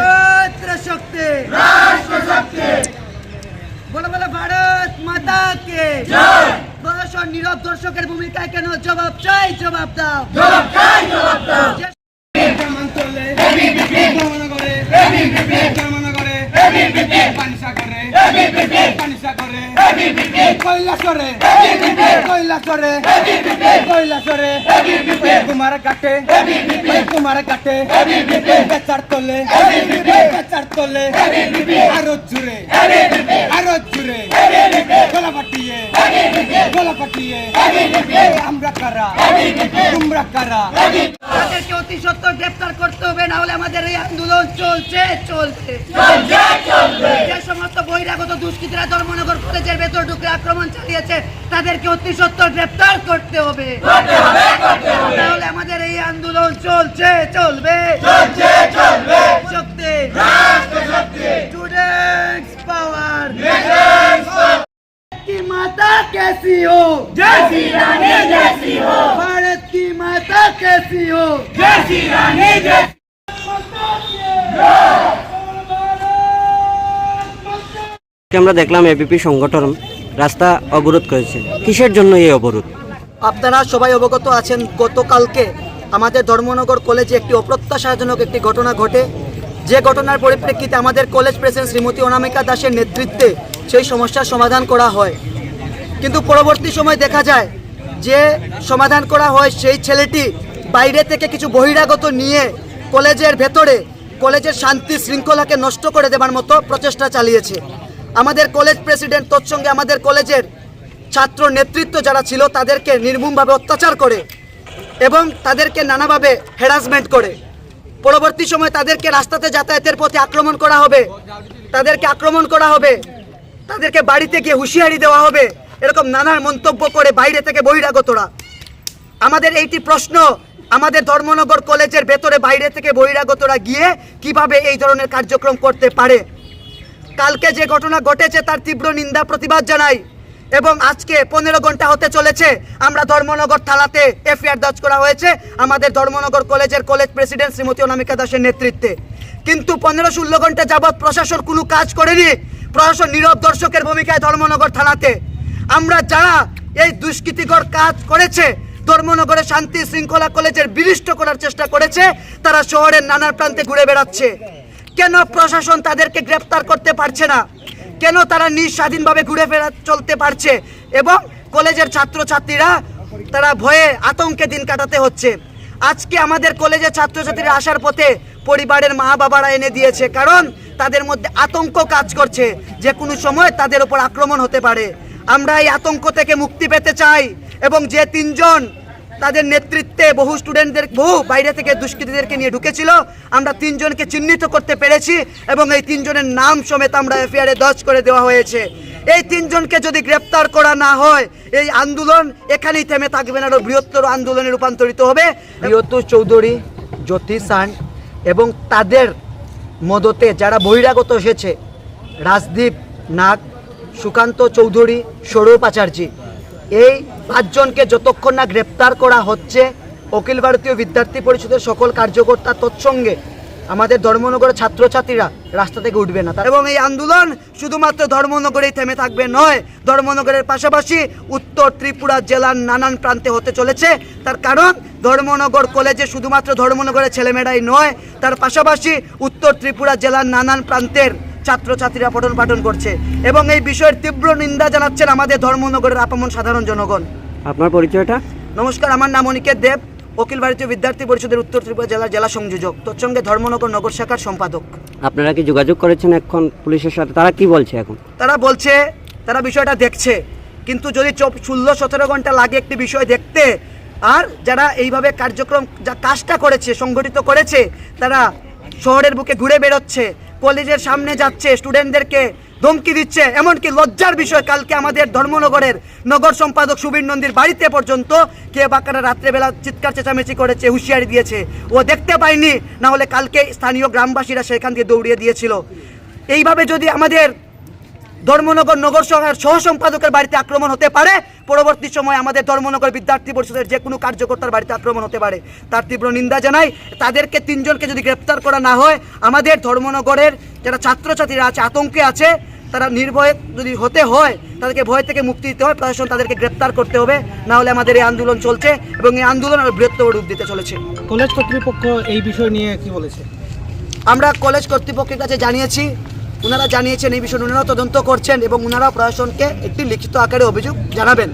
ছাত্র শক্তি ছাত্র শক্তি বলে বলে ভারত মাতা কে প্রশাসন নীরব দর্শকের ভূমিকায় কেন জবাব চাই জবাব দাও। যে- গ্রামাঞ্চলে গ্রামনগরে গ্রামনগরে কৈলাসরে কৈলাসরে কৈলাসরে কুমার কাটে কুমার কাটে বেচার তোলে বেচার তোলে আরও জুড়ে আরও জুড়ে গলা পাটিয়ে গলা পাটিয়ে আমরা কারা তোমরা কারা তাদেরকে অতি সত্তর গ্রেফতার করতে হবে না হলে আমাদের এই আন্দোলন চলছে চলছে দুষ্কৃতীরা ধর্মনগর কলেজের ভেতর ঢুকে আক্রমণ চালিয়েছে তাদেরকে অতি সত্তর গ্রেফতার করতে হবে তাহলে আমাদের এই আন্দোলন চলছে চলবে শক্তি স্টুডেন্টস পাওয়ার की माता कैसी हो जैसी रानी जैसी हो भारत की माता कैसी हो जैसी रानी जैसी আমরা দেখলাম এবিপি সংগঠন রাস্তা অবরোধ করেছে। কিসের জন্য এই অবরোধ? আপনারা সবাই অবগত আছেন, গতকালকে আমাদের ধর্মনগর কলেজে একটি অপ্রত্যাশাজনক একটি ঘটনা ঘটে। যে ঘটনার পরিপ্রেক্ষিতে আমাদের কলেজ প্রেসিডেন্ট শ্রীমতী অনামিকা দাসের নেতৃত্বে সেই সমস্যার সমাধান করা হয়। কিন্তু পরবর্তী সময় দেখা যায় যে সমাধান করা হয় সেই ছেলেটি বাইরে থেকে কিছু বহিরাগত নিয়ে কলেজের ভেতরে, কলেজের শান্তি শৃঙ্খলাকে নষ্ট করে দেবার মতো প্রচেষ্টা চালিয়েছে। আমাদের কলেজ প্রেসিডেন্ট তৎসঙ্গে আমাদের কলেজের ছাত্র নেতৃত্ব যারা ছিল, তাদেরকে নির্মমভাবে অত্যাচার করে এবং তাদেরকে নানাভাবে হ্যারাসমেন্ট করে। পরবর্তী সময় তাদেরকে রাস্তাতে যাতায়াতের পথে আক্রমণ করা হবে, তাদেরকে আক্রমণ করা হবে, তাদেরকে বাড়িতে গিয়ে হুঁশিয়ারি দেওয়া হবে, এরকম নানান মন্তব্য করে বাইরে থেকে বহিরাগতরা। আমাদের এইটি প্রশ্ন, আমাদের ধর্মনগর কলেজের ভেতরে বাইরে থেকে বহিরাগতরা গিয়ে কীভাবে এই ধরনের কার্যক্রম করতে পারে? কালকে যে ঘটনা ঘটেছে তার তীব্র নিন্দা, প্রতিবাদ জানাই। এবং আজকে পনেরো ঘণ্টা হতে চলেছে, আমরা ধর্মনগর থানাতে এফআইআর দর্জ করা হয়েছে, আমাদের ধর্মনগর কলেজের কলেজ প্রেসিডেন্ট শ্রীমতী অনামিকা দাসের নেতৃত্বে। কিন্তু পনেরো ষোলো ঘণ্টা যাবৎ প্রশাসন কোনো কাজ করেনি, প্রশাসন নীরব দর্শকের ভূমিকায় ধর্মনগর থানাতে। আমরা যারা এই দুষ্কৃতিকর কাজ করেছে, ধর্মনগরে শান্তি শৃঙ্খলা কলেজের বিরিষ্ট করার চেষ্টা করেছে, তারা শহরের নানা প্রান্তে ঘুরে বেড়াচ্ছে। কেন প্রশাসন তাদেরকে গ্রেপ্তার করতে পারছে না? কেন তারা নিজ স্বাধীনভাবে ঘুরে ফেরা চলতে পারছে? এবং কলেজের ছাত্রছাত্রীরা, তারা ভয়ে আতঙ্কে দিন কাটাতে হচ্ছে। আজকে আমাদের কলেজের ছাত্রছাত্রীরা আসার পথে পরিবারের মা বাবারা এনে দিয়েছে, কারণ তাদের মধ্যে আতঙ্ক কাজ করছে যে কোনো সময় তাদের উপর আক্রমণ হতে পারে। আমরা এই আতঙ্ক থেকে মুক্তি পেতে চাই এবং যে তিনজন তাদের নেতৃত্বে বহু স্টুডেন্টদের বহু বাইরে থেকে দুষ্কৃতীদেরকে নিয়ে ঢুকেছিল। আমরা তিনজনকে চিহ্নিত করতে পেরেছি এবং এই তিনজনের নাম সমেত আমরা এফআইআরে দর্জ করে দেওয়া হয়েছে। এই তিনজনকে যদি গ্রেপ্তার করা না হয়, এই আন্দোলন এখানেই থেমে থাকবে না, আরও বৃহত্তর আন্দোলনে রূপান্তরিত হবে। বৃহত্ত চৌধুরী, জ্যোতি সান এবং তাদের মদতে যারা বহিরাগত এসেছে, রাজদীপ নাগ, সুকান্ত চৌধুরী, স্বরূপ আচার্যী। এই পাঁচজনকে যতক্ষণ না গ্রেপ্তার করা হচ্ছে, অখিল ভারতীয় বিদ্যার্থী পরিষদের সকল কার্যকর্তা তৎসঙ্গে আমাদের ধর্মনগরের ছাত্রছাত্রীরা রাস্তা থেকে উঠবে না। এবং এই আন্দোলন শুধুমাত্র ধর্মনগরেই থেমে থাকবে নয়, ধর্মনগরের পাশাপাশি উত্তর ত্রিপুরা জেলার নানান প্রান্তে হতে চলেছে। তার কারণ, ধর্মনগর কলেজে শুধুমাত্র ধর্মনগরের ছেলেমেয়েরাই নয়, তার পাশাপাশি উত্তর ত্রিপুরা জেলার নানান প্রান্তের ছাত্রছাত্রীরা পঠন পাঠন করছে এবং এই বিষয়ের তীব্র নিন্দা জানাচ্ছেন আমাদের ধর্মনগরের আপামন সাধারণ জনগণ। আপনার পরিচয়টা? নমস্কার আমার নাম অনিকেত দেব অখিল ভারতীয় বিদ্যার্থী পরিষদের উত্তর ত্রিপুরা জেলার জেলা সংযোজক। তৎসঙ্গে ধর্মনগর নগর শাখার সম্পাদক। আপনারা কি যোগাযোগ করেছেন এখন পুলিশের সাথে? তারা কি বলছে এখন? তারা বলছে তারা বিষয়টা দেখছে। কিন্তু যদি ষোলো সতেরো ঘণ্টা লাগে একটি বিষয় দেখতে আর যারা এইভাবে কার্যক্রম যা কাজটা করেছে সংগঠিত করেছে তারা শহরের বুকে ঘুরে বেরোচ্ছে কলেজের সামনে যাচ্ছে স্টুডেন্টদেরকে ধমকি দিচ্ছে। এমনকি লজ্জার বিষয়, কালকে আমাদের ধর্মনগরের নগর সম্পাদক সুবীর নন্দীর বাড়িতে পর্যন্ত কে বাঁকারা রাত্রেবেলা চিৎকার চেঁচামেচি করেছে, হুঁশিয়ারি দিয়েছে। ও দেখতে পায়নি, না হলে কালকে স্থানীয় গ্রামবাসীরা সেখান দিয়ে দৌড়িয়ে দিয়েছিল। এইভাবে যদি আমাদের ধর্মনগর নগর সভার সহ সম্পাদকের বাড়িতে আক্রমণ হতে পারে। পরবর্তী সময় আমাদের ধর্মনগর বিদ্যার্থী পরিষদের যে কোনো কার্যকর্তার বাড়িতে আক্রমণ হতে পারে। তার তীব্র নিন্দা জানাই। তাদেরকে তিনজনকে যদি গ্রেপ্তার করা না হয় আমাদের ধর্মনগরের যারা ছাত্রছাত্রীরা আছে আতঙ্কে আছে তারা নির্ভয়ে যদি হতে হয় তাদেরকে ভয় থেকে মুক্তি দিতে হয় প্রশাসন তাদেরকে গ্রেপ্তার করতে হবে। না হলে আমাদের এই আন্দোলন চলছে এবং এই আন্দোলন আরও বৃহত্তর রূপ দিতে চলেছে। কলেজ কর্তৃপক্ষ এই বিষয় নিয়ে কি বলেছে? আমরা কলেজ কর্তৃপক্ষের কাছে জানিয়েছি ওনারা জানিয়েছেন এই বিষয়ে ওনারা তদন্ত করছেন এবং ওনারা প্রশাসনকে একটি লিখিত আকারে অভিযোগ জানাবেন।